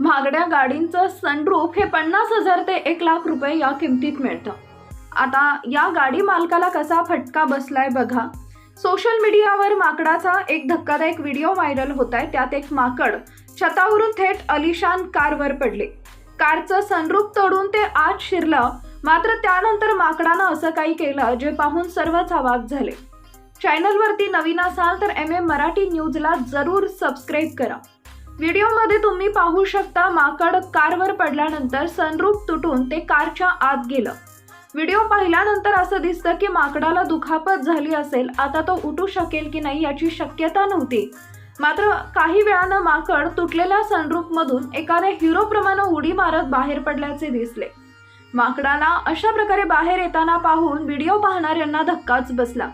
महागड्या गाडींचं सनरूफ हे पन्नास हजार ते एक लाख रुपये या किमतीत मिळतं. आता या गाडी मालकाला कसा फटका बसलाय बघा. सोशल मीडियावर माकडाचा एक धक्कादायक व्हिडिओ व्हायरल होत आहे त्यात एक माकड छतावरून थेट अलिशान कारवर पडले. कारचं सनरूफ तोडून ते आत शिरलं. मात्र त्यानंतर माकडानं असं काही केलं जे पाहून सर्वच अवाक झाले. चॅनलवरती नवीन असाल तर एम एम मराठी न्यूजला जरूर सबस्क्राईब करा. व्हिडिओमध्ये तुम्ही पाहू शकता माकड कारवर पडल्यानंतर सनरूप तुटून ते कारच्या आत गेलं. व्हिडिओ पाहिल्यानंतर असं दिसतं की माकडाला दुखापत झाली असेल आता तो उठू शकेल की नाही याची शक्यता नव्हती. मात्र काही वेळानं माकड तुटलेल्या सनरूपमधून एखाद्या हिरोप्रमाणे उडी मारत बाहेर पडल्याचे दिसले. माकडाला अशा प्रकारे बाहेर येताना पाहून व्हिडिओ पाहणाऱ्यांना धक्काच बसला.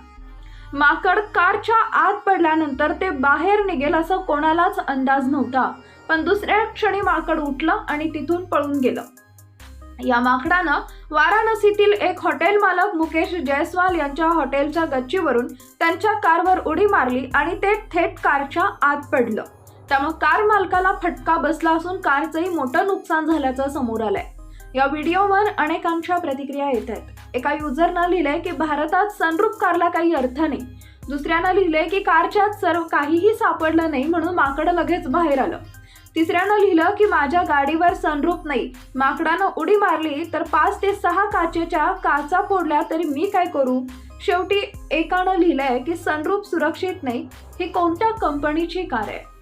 माकड कारच्या आत पडल्यानंतर ते बाहेर निघेल असं कोणालाच अंदाज नव्हता. पण दुसऱ्या क्षणी माकड उठलं आणि तिथून पळून गेलं. या माकडानं वाराणसीतील एक हॉटेल मालक मुकेश जयस्वाल यांच्या हॉटेलच्या गच्चीवरून त्यांच्या कारवर उडी मारली आणि ते थेट कारच्या आत पडलं. त्यामुळे कार मालकाला फटका बसला असून कारचंही मोठं नुकसान झाल्याचं समोर आलंय. या व्हिडिओवर अनेकांच्या प्रतिक्रिया येत आहेत. एका युजरनं लिहिलंय की भारतात सनरूप कारला काही अर्थ नाही. दुसऱ्यानं लिहिलंय की कारच्यात सर्व काहीही सापडलं नाही म्हणून माकड लगेच बाहेर आलं. तिसऱ्यानं लिहिलं की माझ्या गाडीवर सनरूप नाही. माकडानं उडी मारली तर पाच ते सहा काचेच्या काचा फोडल्या तरी मी काय करू? शेवटी एकानं लिहिलंय की सनरूप सुरक्षित नाही. ही कोणत्या कंपनीची कार आहे?